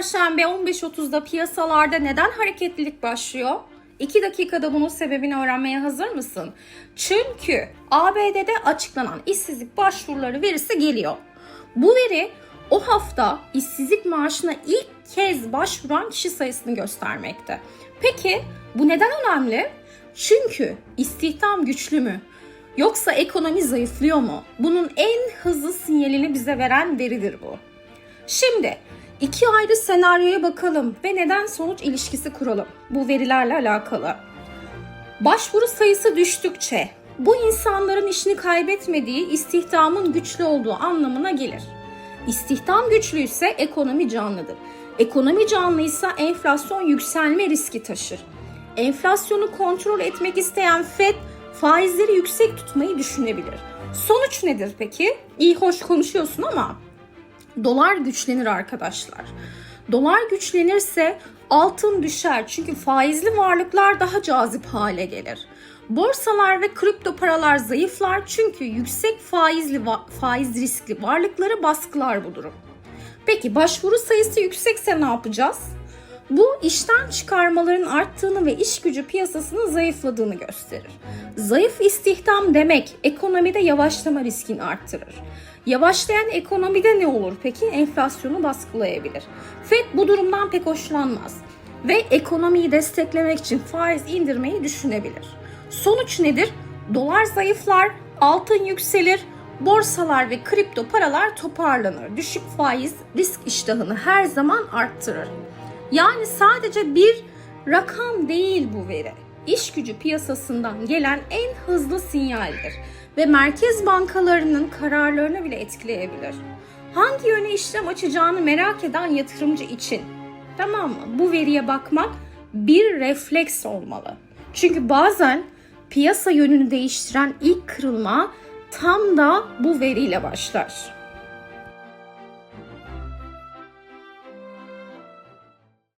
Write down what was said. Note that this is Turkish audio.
Perşembe 15.30'da piyasalarda neden hareketlilik başlıyor? 2 dakikada bunun sebebini öğrenmeye hazır mısın? Çünkü ABD'de açıklanan işsizlik başvuruları verisi geliyor. Bu veri o hafta işsizlik maaşına ilk kez başvuran kişi sayısını göstermekte. Peki bu neden önemli? Çünkü istihdam güçlü mü? Yoksa ekonomi zayıflıyor mu? Bunun en hızlı sinyalini bize veren veridir bu. Şimdi iki ayrı senaryoya bakalım ve neden sonuç ilişkisi kuralım bu verilerle alakalı. Başvuru sayısı düştükçe bu insanların işini kaybetmediği istihdamın güçlü olduğu anlamına gelir. İstihdam güçlüyse ekonomi canlıdır. Ekonomi canlıysa enflasyon yükselme riski taşır. Enflasyonu kontrol etmek isteyen FED faizleri yüksek tutmayı düşünebilir. Sonuç nedir peki? İyi hoş konuşuyorsun ama dolar güçlenir arkadaşlar. Dolar güçlenirse altın düşer çünkü faizli varlıklar daha cazip hale gelir. Borsalar ve kripto paralar zayıflar çünkü yüksek faizli faiz riskli varlıkları baskılar bu durum. Peki başvuru sayısı yüksekse ne yapacağız? Bu işten çıkarmaların arttığını ve iş gücü piyasasının zayıfladığını gösterir. Zayıf istihdam demek ekonomide yavaşlama riskini arttırır. Yavaşlayan ekonomide ne olur peki? Enflasyonu baskılayabilir. FED bu durumdan pek hoşlanmaz ve ekonomiyi desteklemek için faiz indirmeyi düşünebilir. Sonuç nedir? Dolar zayıflar, altın yükselir, borsalar ve kripto paralar toparlanır. Düşük faiz risk iştahını her zaman arttırır. Yani sadece bir rakam değil bu veri. İş gücü piyasasından gelen en hızlı sinyaldir ve merkez bankalarının kararlarını bile etkileyebilir. Hangi yöne işlem açacağını merak eden yatırımcı için tamam mı? Bu veriye bakmak bir refleks olmalı. Çünkü bazen piyasa yönünü değiştiren ilk kırılma tam da bu veriyle başlar.